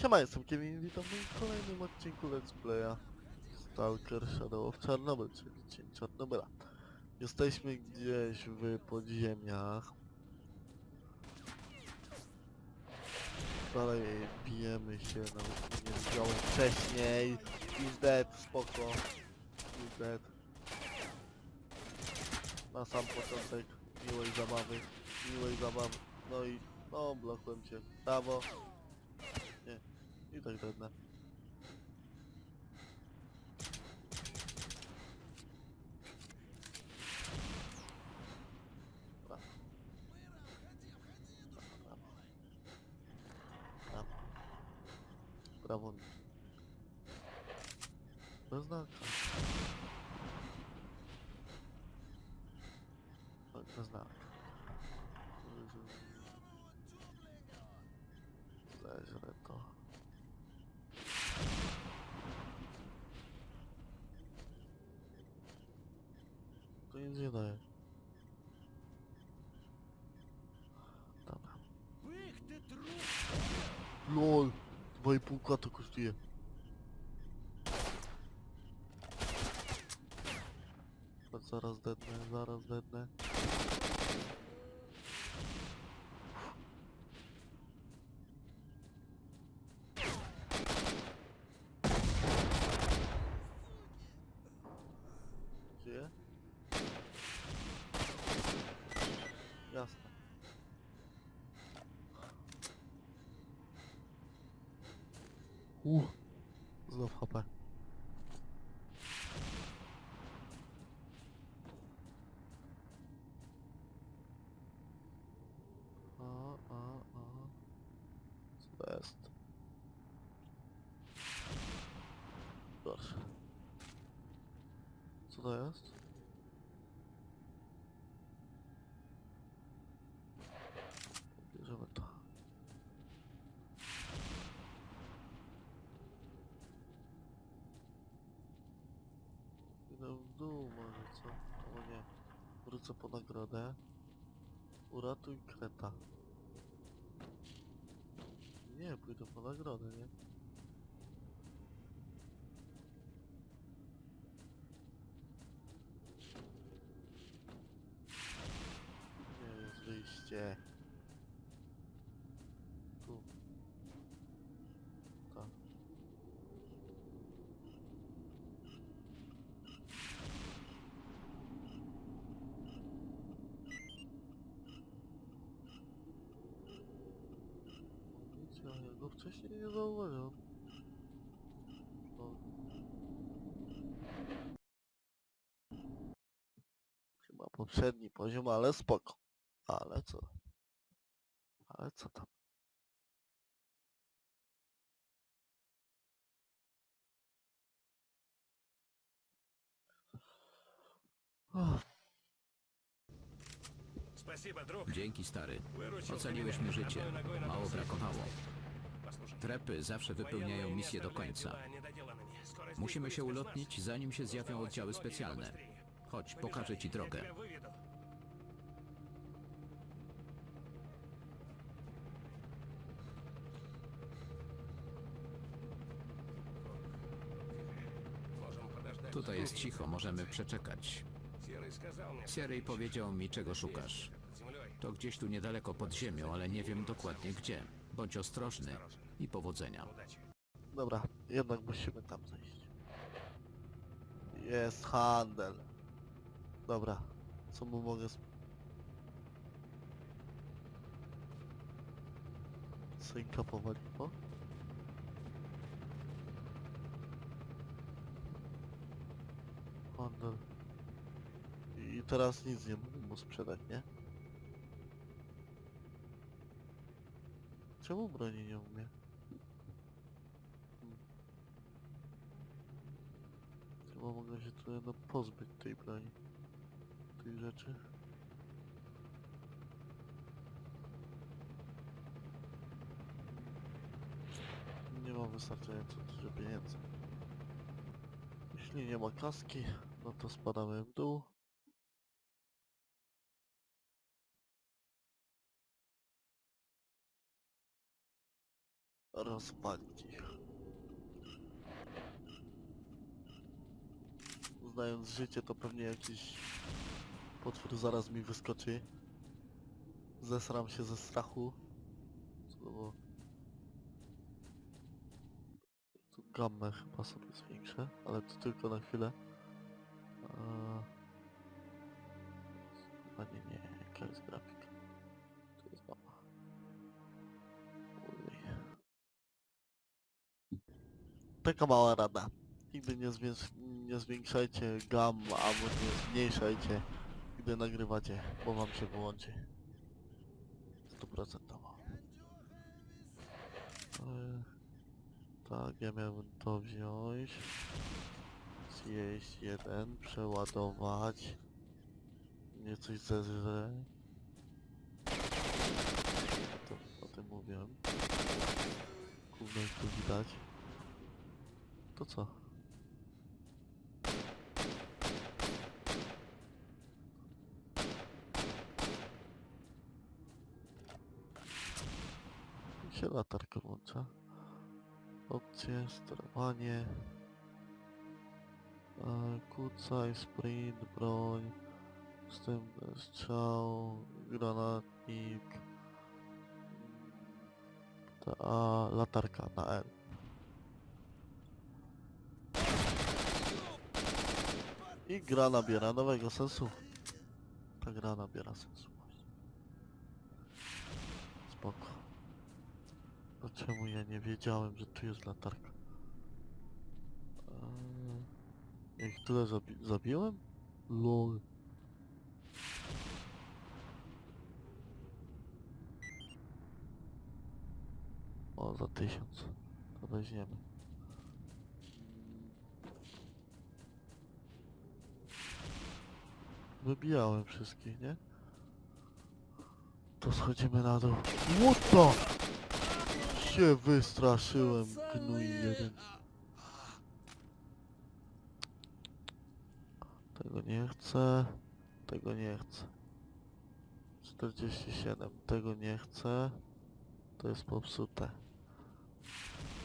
Siema, jestem Kevin, witam w kolejnym odcinku Let's Playa Stalker Shadow of Chernobyl, czyli Cień Czarnobyla. Jesteśmy gdzieś w podziemiach. Dalej bijemy się, nawet nie widziałem wcześniej. He's dead, spoko. He's dead. Na sam początek miłej zabawy, miłej zabawy. No i, no, blokłem tak dalej. Prawo. Prawo. Prawo. Prawo. Bez znaka. Tak, bez znaka. Zeźle to. To nic nie daje. Dobra. LOL! 2,5 to kosztuje. Chodź, Zaraz dednę, zaraz dednę. Gdzie? Jasne. Uh, znów HP. A, a, a. Co to jest? Proszę. Co to jest? Bierzemy to. Idę w dół może co? Albo nie. Wrócę po nagrodę. Uratuj kreta. Nie, pójdę po nagrodę, nie? Nie jest wyjście. Tu. Tak. Widzicie, ja go wcześniej nie zauważyłem. O. Chyba poprzedni poziom, ale spoko. Ale co? Ale co tam? Dzięki stary. Ocaliłeś mi życie. Mało brakowało. Trepy zawsze wypełniają misję do końca. Musimy się ulotnić, zanim się zjawią oddziały specjalne. Chodź, pokażę ci drogę. Tutaj jest cicho, możemy przeczekać. Sierej powiedział mi, czego szukasz. To gdzieś tu niedaleko pod ziemią, ale nie wiem dokładnie gdzie. Bądź ostrożny i powodzenia. Dobra, jednak musimy tam zejść. Jest handel. Dobra, co mu mogę... Sp... Synka powoli, no? Handel. I teraz nic nie mogę mu sprzedać, nie? Czemu broni nie umie? Trochę no, pozbyć tej broni. Tych rzeczy. Nie mam wystarczająco dużo pieniędzy. Jeśli nie ma kaski, no to spadamy w dół. rozwalić ich. Znając życie, to pewnie jakiś potwór zaraz mi wyskoczy. Zesram się ze strachu. Bo... Tu gammę chyba sobie zwiększę, ale to tylko na chwilę. A... A nie, nie, jaka jest grafika? Tu jest mapa. Ujej. Taka mała rada. Nigdy nie, nie zwiększajcie gam, albo nie zmniejszajcie, gdy nagrywacie, bo wam się wyłączy. Stuprocentowo. E, Tak, ja miałbym to wziąć. Zjeść jeden, przeładować. Nie coś zeżre. To o tym mówiłem. Gówno tu widać. To co? Mi się latarka włącza. Opcje, sterowanie. E, Kucaj, sprint, broń. Wstępny strzał, granatnik. Ta latarka na L. I gra nabiera nowego sensu. Ta gra nabiera sensu. Spoko. Czemu ja nie wiedziałem, że tu jest latarka? Eee, ja tyle zabi zabiłem? LOL. O, za tysiąc. To weźmiemy. Wybijałem wszystkich, nie? To schodzimy na dół. What the? Się wystraszyłem, gnój jeden. Tego nie chcę. Tego nie chcę. 47. Tego nie chcę. To jest popsute.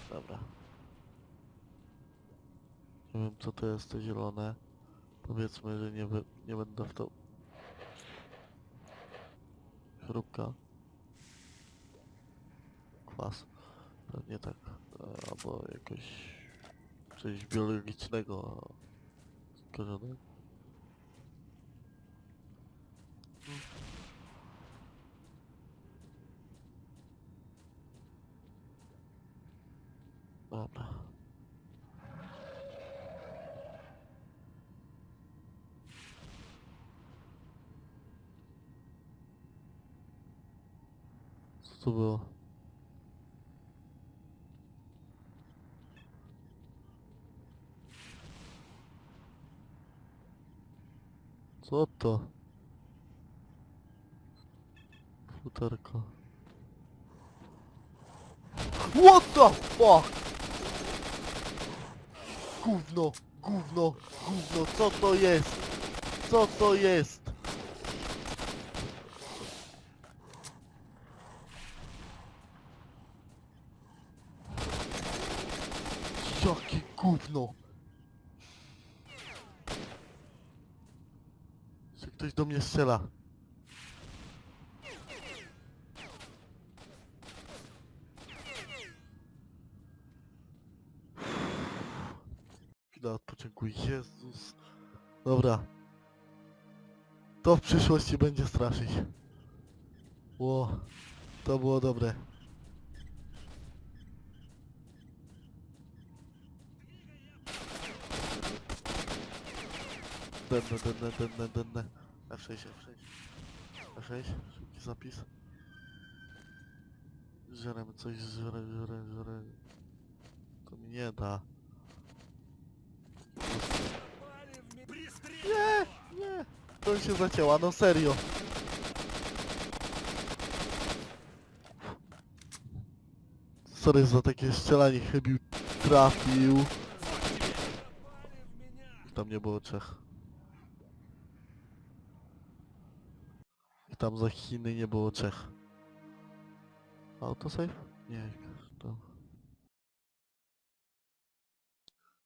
Dobra. Nie wiem co to jest to zielone. Powiedzmy, że nie, nie będę w to... Chrupka. Kwas. Pewnie tak. E, Albo jakoś... Coś biologicznego. Skażonego. Dobra. Co to było? Co to? Futerko. What the fuck? Gówno, gówno, gówno, co to jest? Co to jest? Jakie gówno? Ktoś do mnie strzela? Chwila odpoczynku, Jezus. Dobra. To w przyszłości będzie straszyć. Ło, to było dobre. Denne, denne, denne, denne. F6, F6. F6, szybki zapis. Żerem coś, żerę, żerę, żerę. To mi nie da. Nie, nie. To się zacięła, no serio. Sorry za takie strzelanie, chybił trafił. Tam nie było trzech. Tam za Chiny nie było Czech. Autosave? Nie, to...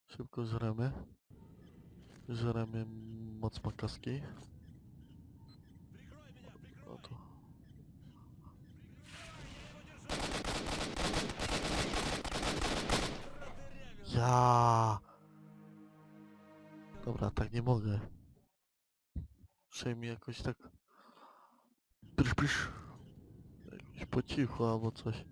Szybko żremy. Żremy moc makaskiej. O to. Ja. Dobra, tak nie mogę. Przejmij jakoś tak... Prysz. Jakoś po cichu albo coś.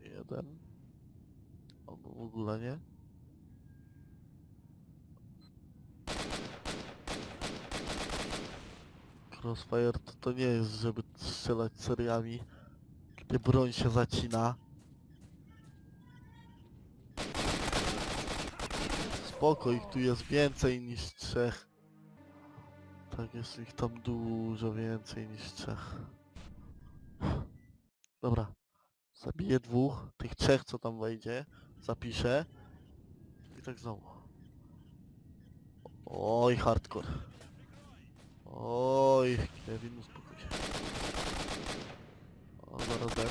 Jeden. Albo w ogóle nie. Crossfire to, to nie jest, żeby strzelać seriami, gdzie broń się zacina. Spoko, ich tu jest więcej niż trzech. Tak, jest ich tam dużo więcej niż trzech. Dobra. Zabiję dwóch, tych trzech co tam wejdzie, zapiszę i tak znowu. Oj, hardcore. Oj, Kevin, uspokój się. O, zaraz dead.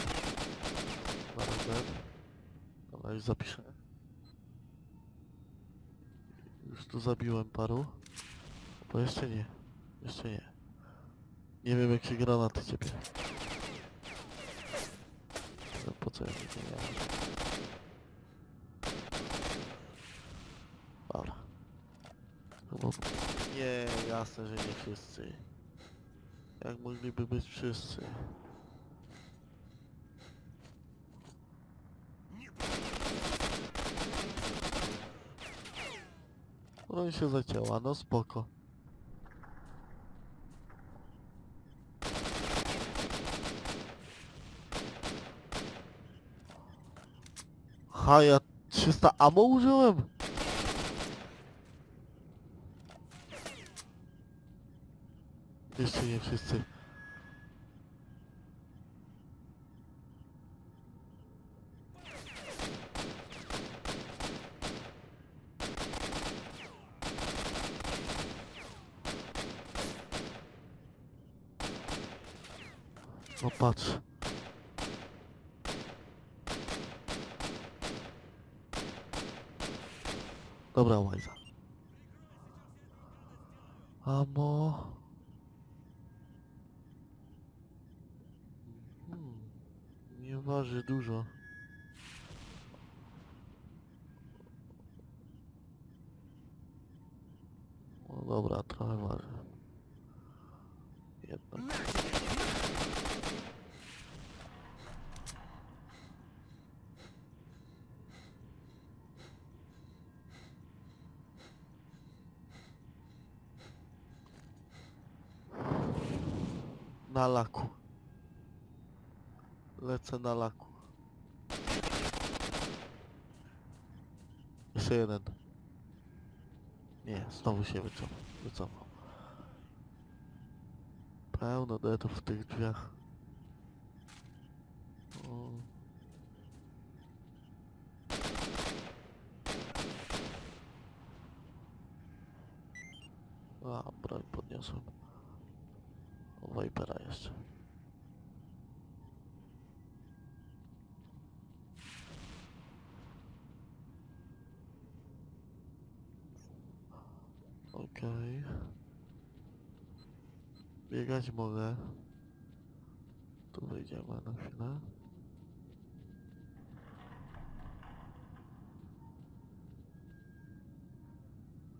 Zaraz dead. Dobra, już zapiszę. Już tu zabiłem paru. Bo jeszcze nie. Jeszcze nie. Nie wiem jak się gra na ty ciebie. No po co ja to miałem? Chyba... Nie, jasne, że nie wszyscy. Jak mogliby być wszyscy? Broń się zacięła, no spoko. Ha, ja 300 ammo użyłem? Jeszcze nie wszyscy. No patrz. Dobra, Łajza. Amo. Hmm, nie waży dużo. No dobra, trochę waży. Jednak. Na laku. Lecę na laku. Jeszcze jeden. Nie, znowu się wycofał. wycofał. Pełno deadów w tych drzwiach. O. A, broń podniosłem. Vipera jeszcze. Okej. Biegać mogę. Tu wejdziemy na chwilę.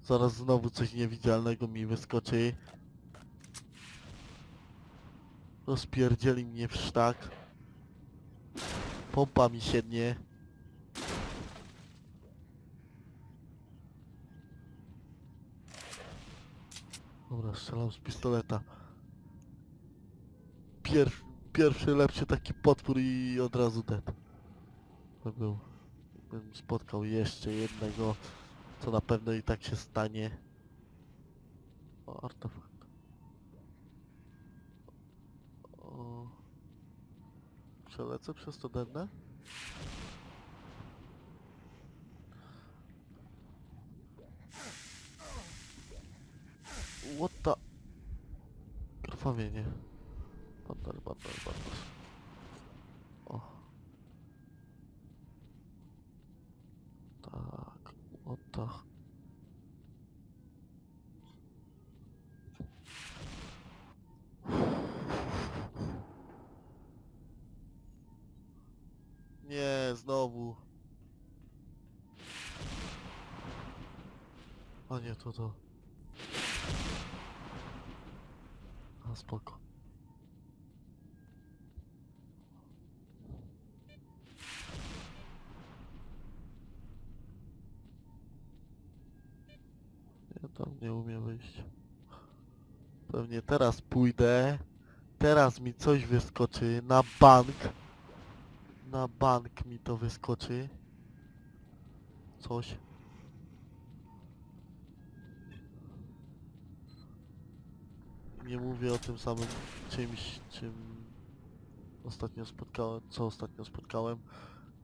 Zaraz znowu coś niewidzialnego mi wyskoczy. Rozpierdzieli mnie w sztak. Pompa mi siednie. Dobra, strzelam z pistoleta. Pierw, pierwszy lepszy taki potwór i od razu dead. To był. Bym spotkał jeszcze jednego, co na pewno i tak się stanie. O, artefakt. O. Przelecę przez to denne? What the... Krwawienie. Bandar, bandar, bandar. O. Tak, o tak. Nie, znowu. A nie, to to. A spoko. Ja tam nie umiem wyjść. Pewnie teraz pójdę. Teraz mi coś wyskoczy na bank. Na bank mi to wyskoczy. Coś. Nie mówię o tym samym czymś, czym ostatnio spotkałem, co ostatnio spotkałem.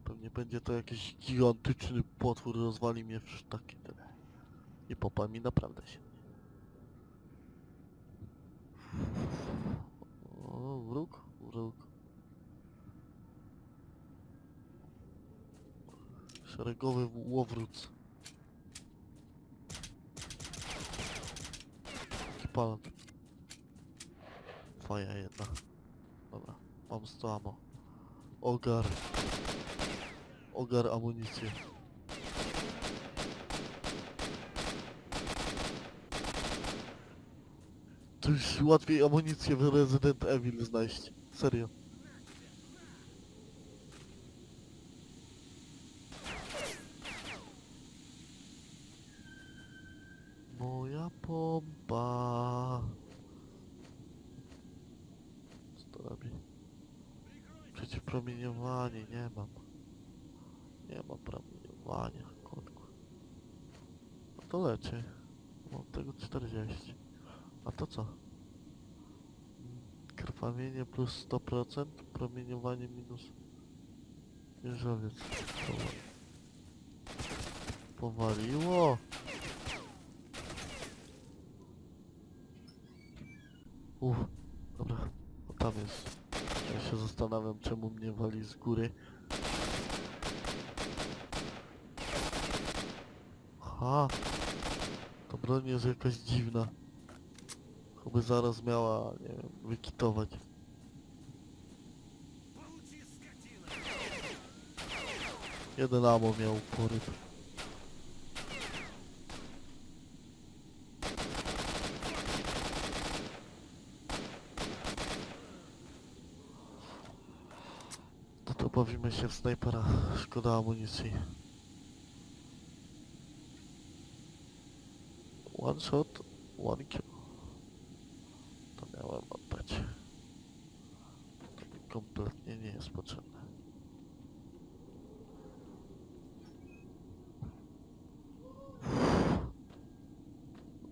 Pewnie będzie to jakiś gigantyczny potwór, rozwali mnie w takie tyle. I popa mi naprawdę się. O, wróg? Wróg. Szeregowy łowrót. Palant. Faja jedna. Dobra, mam 100 ammo. Ogar. Ogar amunicję. To już łatwiej amunicję w Resident Evil znaleźć. Serio. Moja pompa. Co to robi? Przeciwpromieniowanie, nie mam. Nie mam promieniowania, kotku. No to leczy. Mam tego 40. A to co? Mm, Krwawienie plus 100%, promieniowanie minus... Powa- Powaliło! Uff, dobra. O tam jest. Ja się zastanawiam czemu mnie wali z góry. Ha! To broń jest jakaś dziwna. Chyba zaraz miała, nie wiem, wykitować. Jeden amo miał poryb. No to bawimy się w snajpera. Szkoda amunicji. One shot, one kill. To miałem oddać. Kompletnie nie jest potrzebne.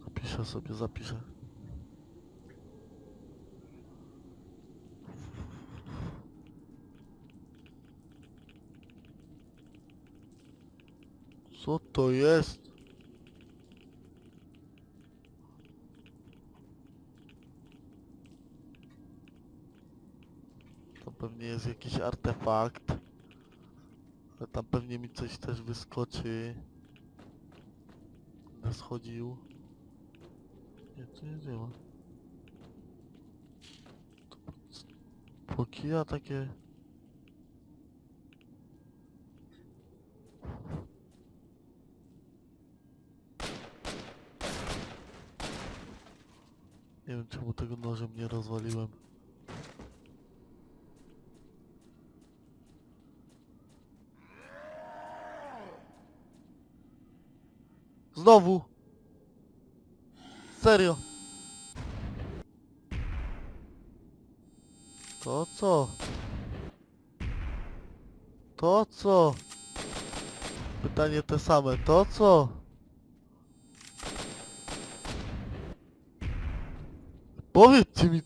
Zapiszę sobie, zapiszę. Co to jest? To pewnie jest jakiś artefakt. Ale tam pewnie mi coś też wyskoczy. Będę schodził. Nie, tu nic nie ma. Pokija takie... Nie wiem czemu tego nożem nie rozwaliłem. Znowu! Serio! To co? To co? Pytanie te same. To co? Powiedzcie mi...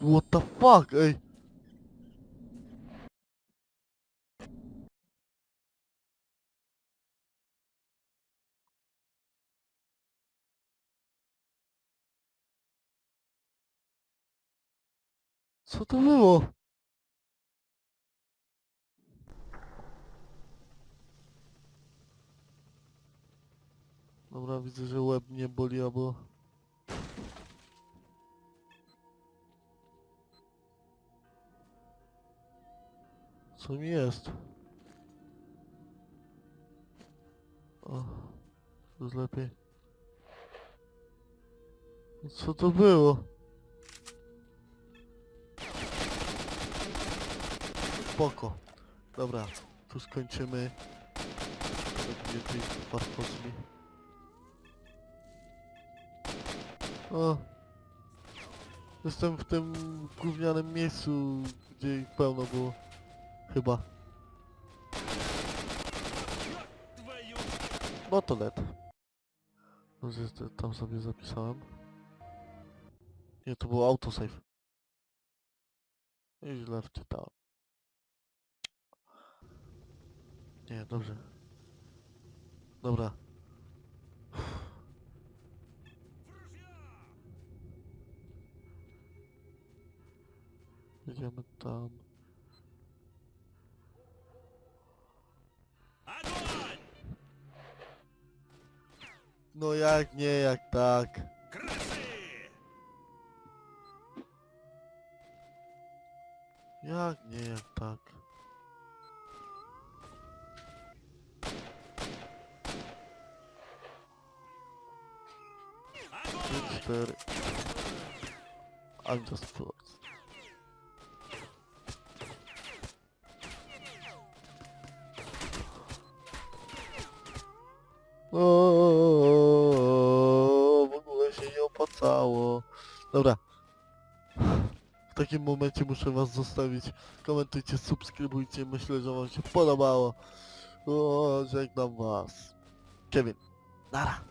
What the fuck, ej? Co to było? Dobra, widzę, że łeb nie boli, albo... Co mi jest? O, już lepiej. Co to było? Spoko. Dobra, tu skończymy. Tak więcej farfocmi. O! Jestem w tym gównianym miejscu, gdzie ich pełno było. Chyba. No to. Może jest- tam sobie zapisałem. Nie, to był autosave. I źle wczytałem. Nie, dobrze. Dobra. Jedziemy tam. No jak nie, jak tak. Jak nie, jak tak. Cztery. I'm just. O, w ogóle się nie opłacało. Dobra. W takim momencie muszę was zostawić. Komentujcie, subskrybujcie. Myślę, że wam się podobało. O, żegnam was. Kevin. Nara.